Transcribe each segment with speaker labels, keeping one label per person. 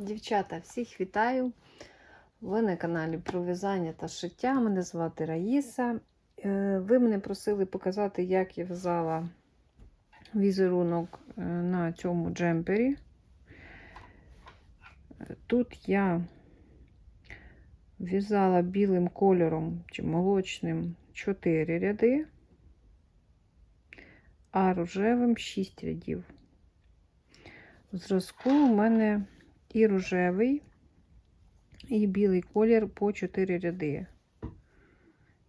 Speaker 1: Дівчата, всіх вітаю! Ви на каналі про в'язання та шиття. Мене звати Раїса. Е, Ви мене просили показати, як я в'язала візерунок е, на цьому джемпері. Тут я в'язала білим кольором чи молочним 4 ряди, а рожевим 6 рядів. В зразку у мене і рожевий, і білий колір по 4 ряди.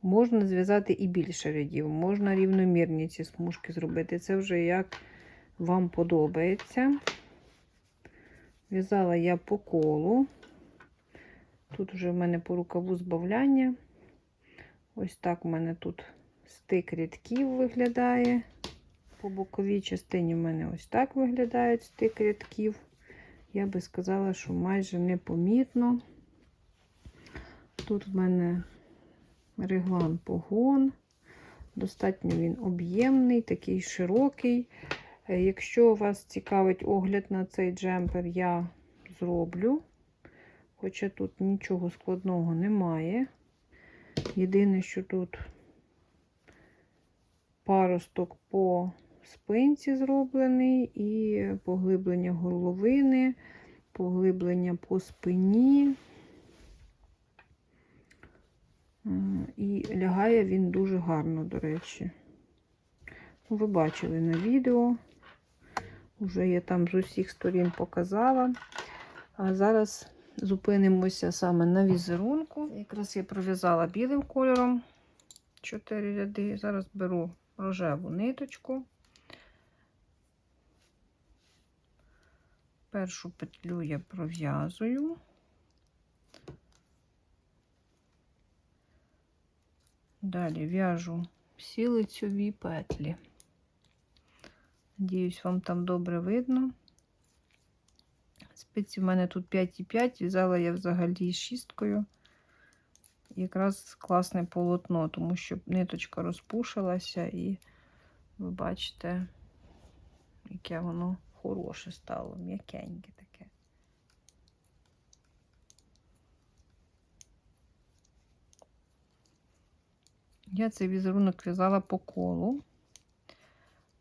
Speaker 1: Можна зв'язати і більше рядів, можна рівномірні ці смужки зробити. Це вже як вам подобається. В'язала я по колу. Тут вже в мене по рукаву збавляння. Ось так в мене тут стик рядків виглядає. По боковій частині в мене ось так виглядають стик рядків. Я би сказала, що майже непомітно. Тут в мене реглан погон. Достатньо він об'ємний, такий широкий. Е, Якщо вас цікавить огляд на цей джемпер, я зроблю. Хоча тут нічого складного немає. Єдине, що тут паросток по спинці зроблений, і поглиблення горловини, поглиблення по спині. І лягає він дуже гарно, до речі. Ну, Ви бачили на відео. Вже я там з усіх сторін показала. А зараз зупинимося саме на візерунку. Якраз я пров'язала білим кольором 4 ряди. Зараз беру рожеву ниточку. Першу петлю я пров'язую. Далі в'яжу всі лицьові петлі. Надіюсь, вам там добре видно. Спиці в мене тут 5,5, в'язала я взагалі шісткою. Якраз класне полотно, тому що ниточка розпушилася, і ви бачите, яке воно хороше стало, м'якеньке таке. Я цей візерунок в'язала по колу,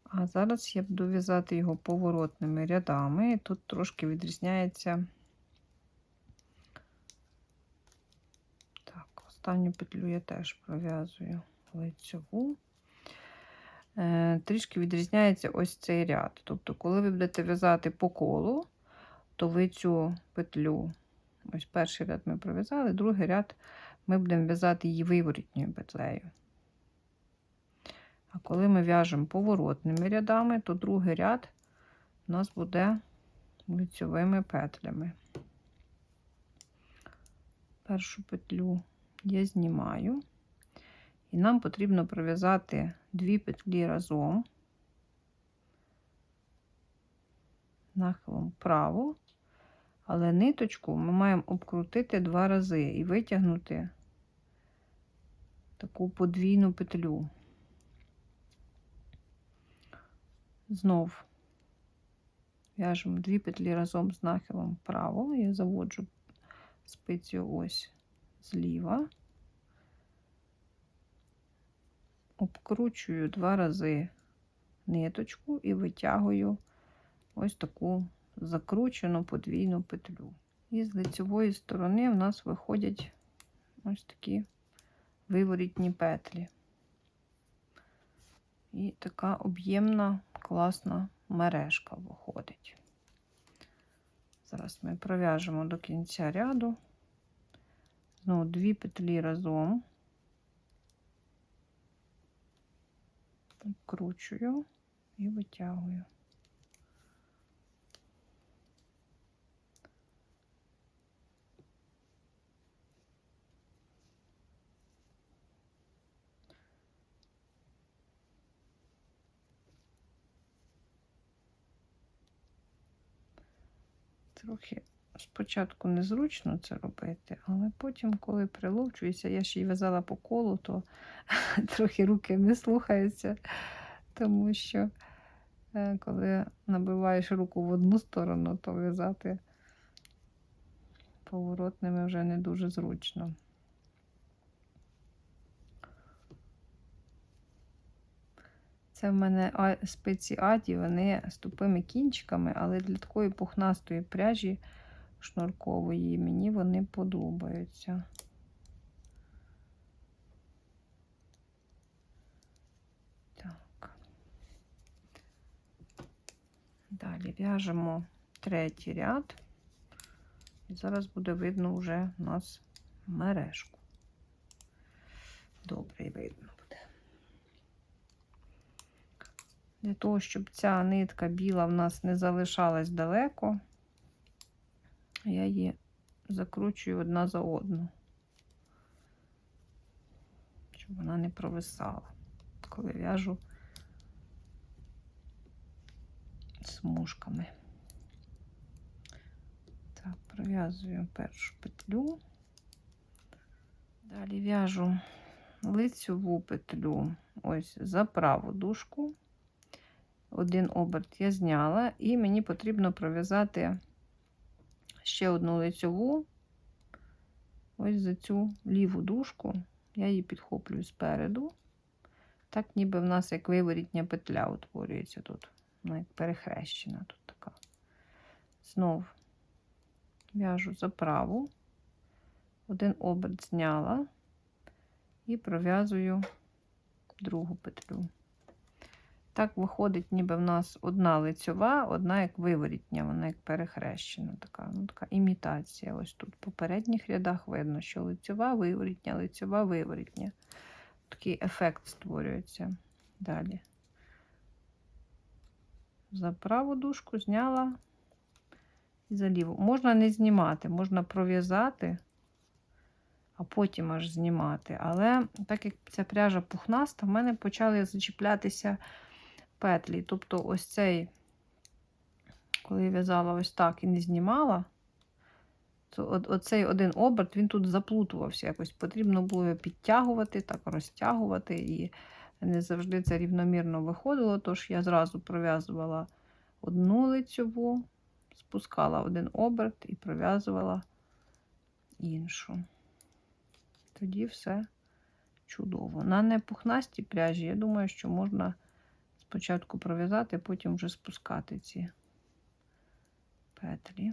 Speaker 1: а зараз я буду в'язати його поворотними рядами. І тут трошки відрізняється. Так, останню петлю я теж пров'язую лицьову. Е, трішки відрізняється ось цей ряд. Тобто, коли ви будете в'язати по колу, то ви цю петлю, ось перший ряд ми пров'язали, другий ряд ми будемо в'язати її виворітньою петлею. А коли ми в'яжемо поворотними рядами, то другий ряд у нас буде лицьовими петлями. Першу петлю я знімаю. І нам потрібно пров'язати дві петлі разом, нахилом вправо, але ниточку ми маємо обкрутити два рази і витягнути таку подвійну петлю. Знов в'яжемо дві петлі разом з нахилом вправо, я заводжу спицю ось зліва. Обкручую два рази ниточку і витягую ось таку закручену подвійну петлю. І з лицевої сторони в нас виходять ось такі виворітні петлі. І така об'ємна, класна мережка виходить. Зараз ми пров'яжемо до кінця ряду. Знову дві петлі разом. Вкручую і витягую. Трохи спочатку незручно це робити, але потім, коли приловчуюся, я ще й в'язала по колу, то трохи руки не слухаються, тому що е, коли набиваєш руку в одну сторону, то в'язати Поворотними вже не дуже зручно. Це в мене спиці аді, вони з тупими кінчиками, але для такої пухнастої пряжі шнуркової мені вони подобаються. Так. Далі в'яжемо третій ряд. І зараз буде видно вже у нас мережку. Добре видно буде. Для того, щоб ця нитка біла в нас не залишалась далеко, я її закручую одна за одну, щоб вона не провисала, коли в'яжу смужками. Так, пров'язую першу петлю. Далі в'яжу лицьову петлю ось за праву дужку. Один оберт я зняла, і мені потрібно пров'язати ще одну лицьову, ось за цю ліву дужку. Я її підхоплюю спереду. Так, ніби в нас як виворітня петля утворюється тут. Вона як перехрещена тут така. Знов в'яжу за праву, один оберт зняла і пров'язую другу петлю. Так виходить, ніби в нас одна лицьова, одна як виворітня, вона як перехрещена, така ну, така імітація. Ось тут в попередніх рядах видно, що лицьова, виворітня, лицьова, виворітня. Такий ефект створюється. Далі. За праву дужку зняла і за ліву. Можна не знімати, можна пров'язати, а потім аж знімати. Але так як ця пряжа пухнаста, в мене почали зачіплятися петлі. Тобто, ось цей, коли я в'язала ось так і не знімала, то оцей один оберт він тут заплутувався. Якось потрібно було його підтягувати, так розтягувати, і не завжди це рівномірно виходило. Тож я зразу пров'язувала одну лицьову, спускала один оберт і пров'язувала іншу. Тоді все чудово. На непухнастій пряжі, я думаю, що можна спочатку пров'язати, потім вже спускати ці петлі.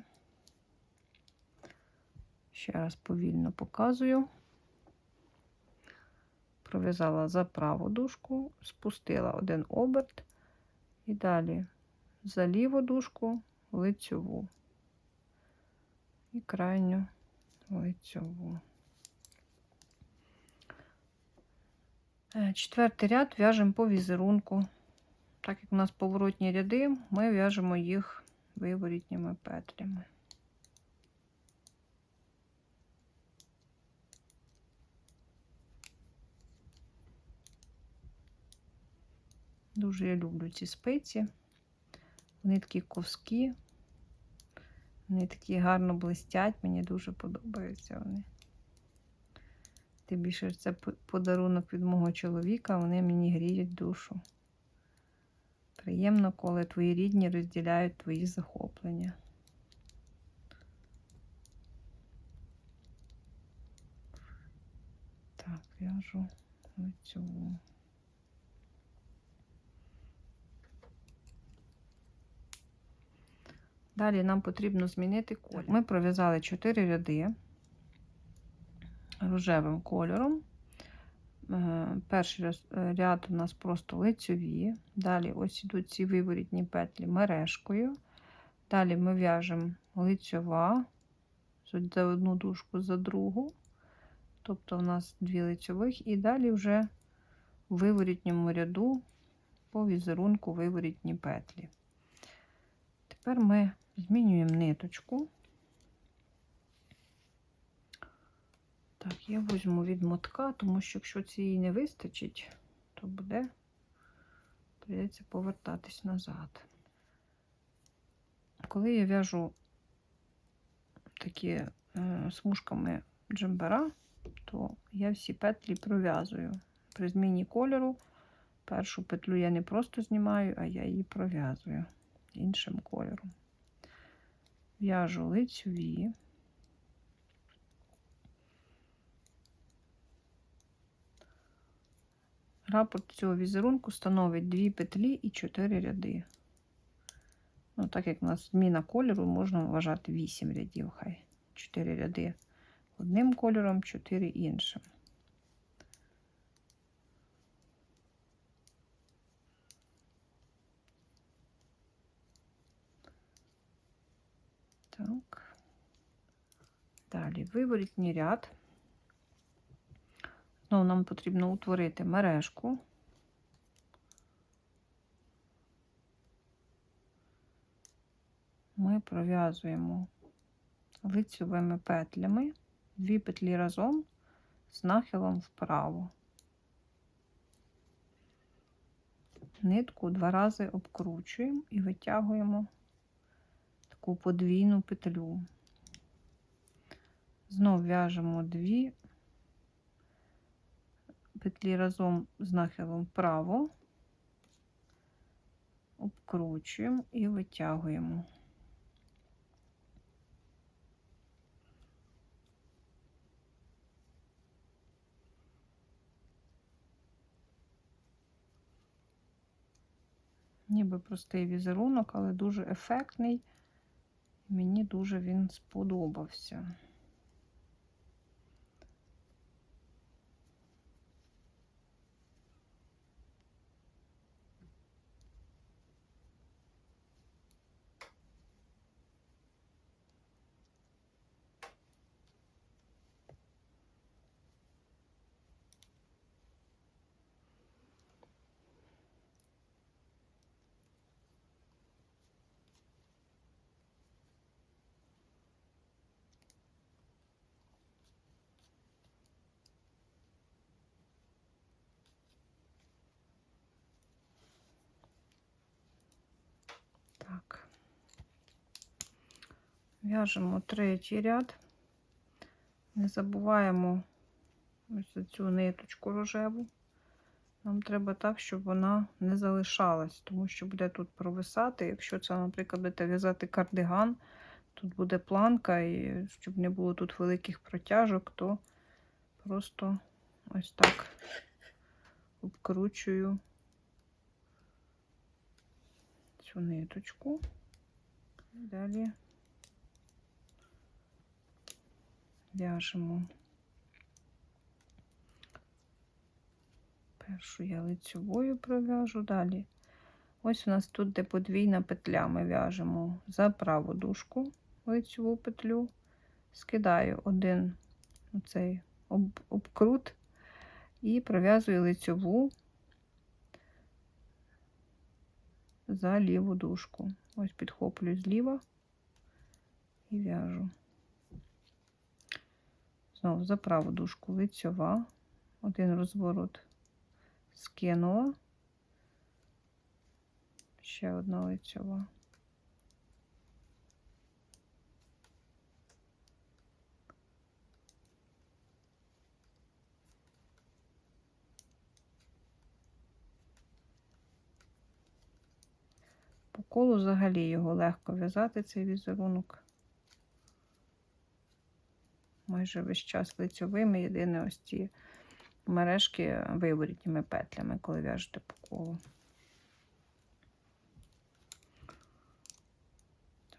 Speaker 1: Ще раз повільно показую. Пров'язала за праву дужку, спустила один оберт і далі за ліву дужку лицьову і крайню лицьову. Е, Четвертий ряд в'яжемо по візерунку. Так як у нас поворотні ряди, ми в'яжемо їх виворітніми петлями. Дуже я люблю ці спиці. Вони такі ковські, вони такі гарно блистять, мені дуже подобаються вони. Тим більше це подарунок від мого чоловіка, вони мені гріють душу. Приємно, коли твої рідні розділяють твої захоплення. Так, в'яжу лицьову. Далі нам потрібно змінити колір. Ми пров'язали 4 ряди рожевим кольором. Е, перший ряд у нас просто лицьові. Далі ось ідуть ці виворітні петлі мережкою. Далі ми в'яжемо лицьова за одну дужку за другу. Тобто у нас дві лицьових, і далі вже в виворітньому ряду по візерунку виворітні петлі. Тепер ми змінюємо ниточку. Так, я візьму від мотка, тому що якщо цієї не вистачить, то буде, прийдеться повертатись назад. Коли я в'яжу такі е, смужками джембера, то я всі петлі пров'язую. При зміні кольору першу петлю я не просто знімаю, а я її пров'язую іншим кольором. В'яжу лицьові. Рапорт цього візерунку становить 2 петлі і 4 ряди. Ну, так як у нас зміна кольору, можна вважати 8 рядів, хай 4 ряди одним кольором, 4 іншим. Так. Далі виворітній ряд. Знову нам потрібно утворити мережку. Ми пров'язуємо лицьовими петлями дві петлі разом з нахилом вправо. Нитку два рази обкручуємо і витягуємо таку подвійну петлю. Знов в'яжемо дві петлі разом з нахилом вправо, обкручуємо і витягуємо. Ніби простий візерунок, але дуже ефектний. Мені дуже він сподобався. Так, в'яжемо третій ряд. Не забуваємо ось цю ниточку рожеву. Нам треба так, щоб вона не залишалась, тому що буде тут провисати. Якщо це, наприклад, будете в'язати кардиган, тут буде планка, і щоб не було тут великих протяжок, то просто ось так обкручую цю ниточку. Далі в'яжемо першу я лицьовою пров'яжу, далі. Ось у нас тут, де подвійна петля, ми в'яжемо за праву дужку лицьову петлю, скидаю один оцей об, обкрут і пров'язую лицьову за ліву дужку. Ось підхоплюю зліва і в'яжу. Знову за праву дужку лицьова, один розворот скинула, ще одна лицьова. По колу взагалі його легко в'язати, цей візерунок. Майже весь час лицьовими, єдине ось ці мережки виворітніми петлями, коли в'яжете по колу.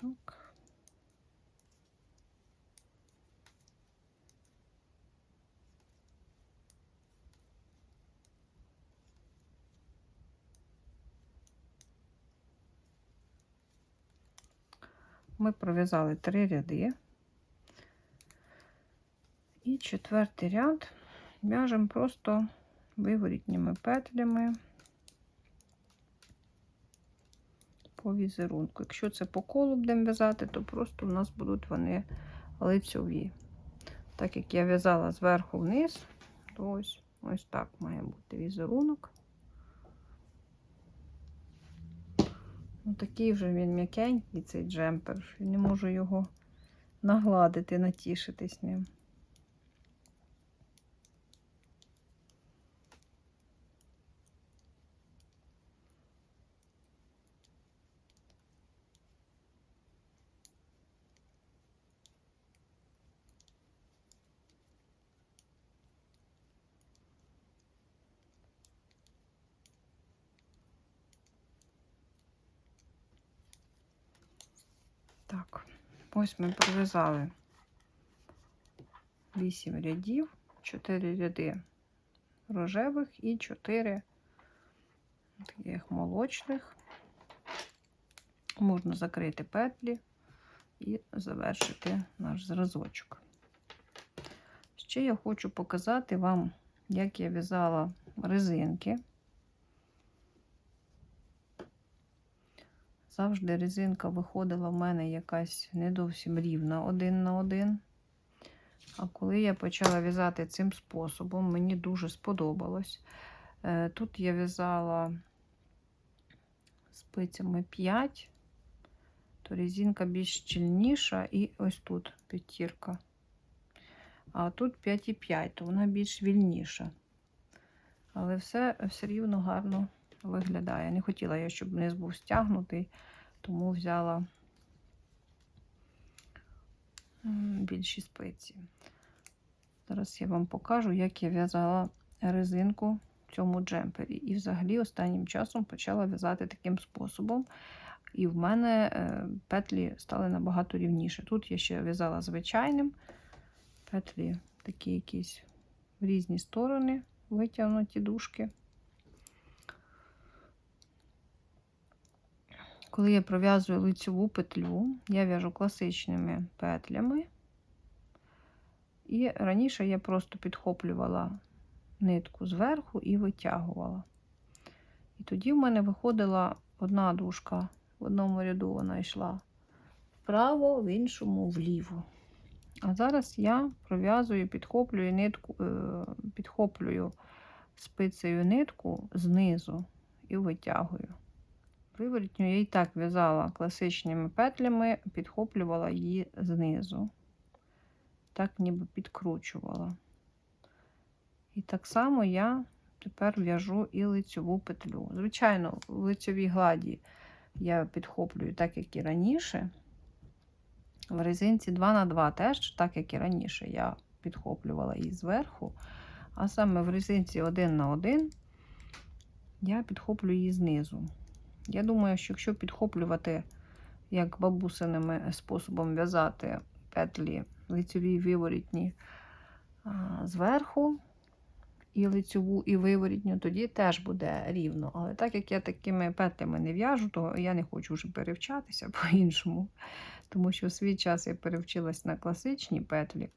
Speaker 1: Так. Ми пров'язали три ряди. І четвертий ряд в'яжемо просто виворітніми петлями по візерунку. Якщо це по колу будемо в'язати, то просто у нас будуть вони лицьові. Так як я в'язала зверху вниз, то ось ось так має бути візерунок. Ну, Такий вже він м'якенький, цей джемпер, що не можу його нагладити, натішитись ним. Ось ми пров'язали 8 рядів, 4 ряди рожевих і 4 таких молочних. Можна закрити петлі і завершити наш зразочок. Ще я хочу показати вам, як я в'язала резинки. Завжди резинка виходила в мене якась не зовсім рівна один на один. А коли я почала в'язати цим способом, мені дуже сподобалось. Е, Тут я в'язала спицями 5, то резинка більш щільніша, і ось тут п'ятірка. А тут 5,5, то вона більш вільніша. Але все все рівно гарно виглядає. Не хотіла я, щоб низ був стягнутий, тому взяла більші спиці. Зараз я вам покажу, як я в'язала резинку в цьому джемпері. І взагалі останнім часом почала в'язати таким способом. І в мене е, петлі стали набагато рівніше. Тут я ще в'язала звичайним. Петлі такі якісь в різні сторони витягнуті дужки. Коли я пров'язую лицьову петлю, я в'яжу класичними петлями. І раніше я просто підхоплювала нитку зверху і витягувала. І тоді в мене виходила одна дужка. В одному ряду вона йшла вправо, в іншому вліво. А зараз я пров'язую, підхоплюю нитку, е, підхоплюю спицею нитку знизу і витягую. Виворітню я і так в'язала класичними петлями, підхоплювала її знизу. Так ніби підкручувала. І так само я тепер в'яжу і лицьову петлю. Звичайно, в лицьовій гладі я підхоплюю так, як і раніше. В резинці 2х2 теж, так як і раніше, я підхоплювала її зверху. А саме в резинці 1 на 1 я підхоплю її знизу. Я думаю, що якщо підхоплювати, як бабусиними способом в'язати петлі лицьові виворітні зверху, і лицьову, і виворітню, тоді теж буде рівно. Але так як я такими петлями не в'яжу, то я не хочу вже перевчатися по-іншому. Тому що в свій час я перевчилась на класичні петлі.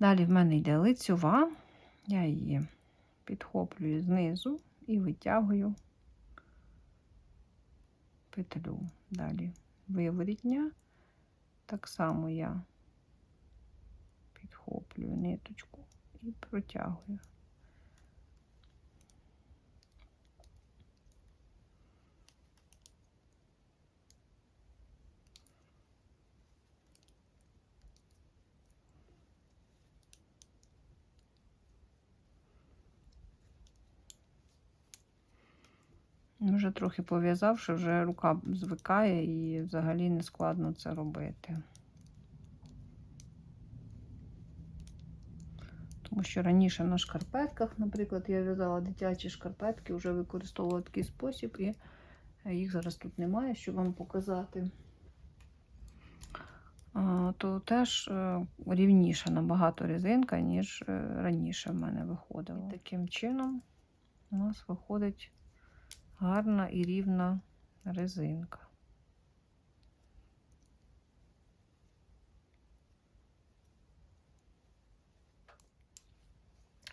Speaker 1: Далі в мене йде лицьова, я її підхоплюю знизу і витягую петлю. Далі виворітня. Так само я підхоплюю ниточку і протягую. Вже трохи пов'язавши, вже рука звикає і взагалі не складно це робити. Тому що раніше на шкарпетках, наприклад, я в'язала дитячі шкарпетки, вже використовувала такий спосіб, і їх зараз тут немає, щоб вам показати. То теж е, рівніша набагато резинка, ніж е, раніше в мене виходило. І таким чином у нас виходить гарна і рівна резинка.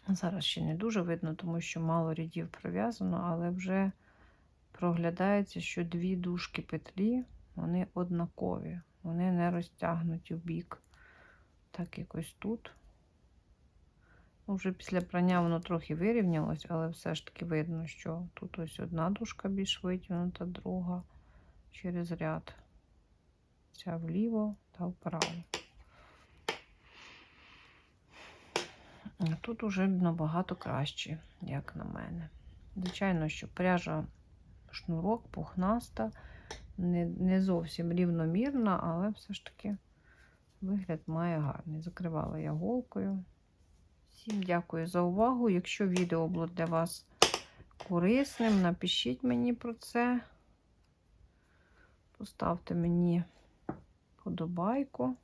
Speaker 1: Зараз ще не дуже видно, тому що мало рядів пров'язано, але вже проглядається, що дві дужки петлі, вони однакові, вони не розтягнуті в бік. Так якось тут. Вже після прання воно трохи вирівнялось, але все ж таки видно, що тут ось одна дужка більш витягнута, друга через ряд. Ця вліво та вправо. Тут уже набагато краще, як на мене. Звичайно, що пряжа шнурок, пухнаста, не не зовсім рівномірна, але все ж таки вигляд має гарний. Закривала я голкою. Всім дякую за увагу. Якщо відео було для вас корисним, напишіть мені про це. Поставте мені подобайку.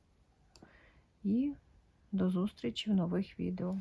Speaker 1: і до зустрічі в нових відео.